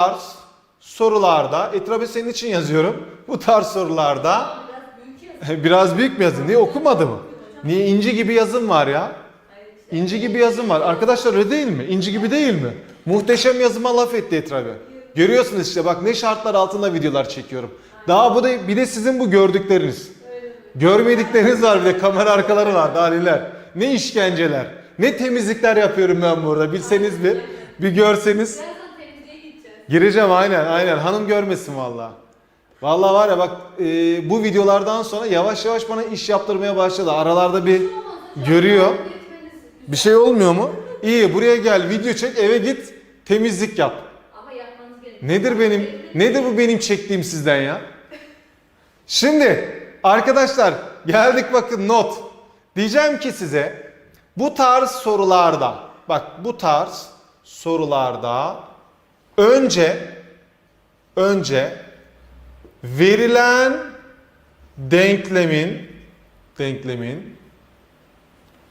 tarz sorularda, Etrabe senin için yazıyorum. Bu tarz sorularda biraz büyük mü yazın? Niye okumadı mı? Niye inci gibi yazım var ya? İnci gibi yazım var. Arkadaşlar öyle değil mi? İnci gibi değil mi? Muhteşem yazıma laf etti Etrabe. Görüyorsunuz işte bak ne şartlar altında videolar çekiyorum. Daha bu da bir de sizin bu gördükleriniz. Görmedikleriniz var bir de kamera arkaları var daha. Ne işkenceler. Ne temizlikler yapıyorum ben burada bilseniz bir. Bir görseniz. Gireceğim aynen aynen hanım görmesin valla. Valla var ya bak e, bu videolardan sonra yavaş yavaş bana iş yaptırmaya başladı. Aralarda bir görüyor. Bir şey olmuyor mu? İyi buraya gel video çek eve git temizlik yap. Ama yapmanız gerekiyor. Nedir benim nedir bu benim çektiğim sizden ya? Şimdi arkadaşlar geldik bakın not. Diyeceğim ki size bu tarz sorularda bak bu tarz sorularda önce önce verilen denklemin denklemin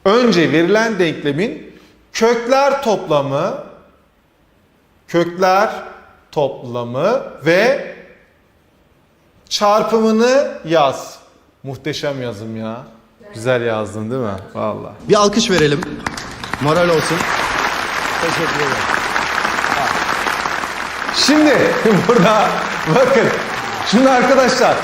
önce verilen denklemin kökler toplamı kökler toplamı ve çarpımını yaz. Muhteşem yazım ya. Güzel yazdın değil mi? Vallahi. Bir alkış verelim. Moral olsun. Teşekkür ederim. Şimdi burada bakın. Şimdi arkadaşlar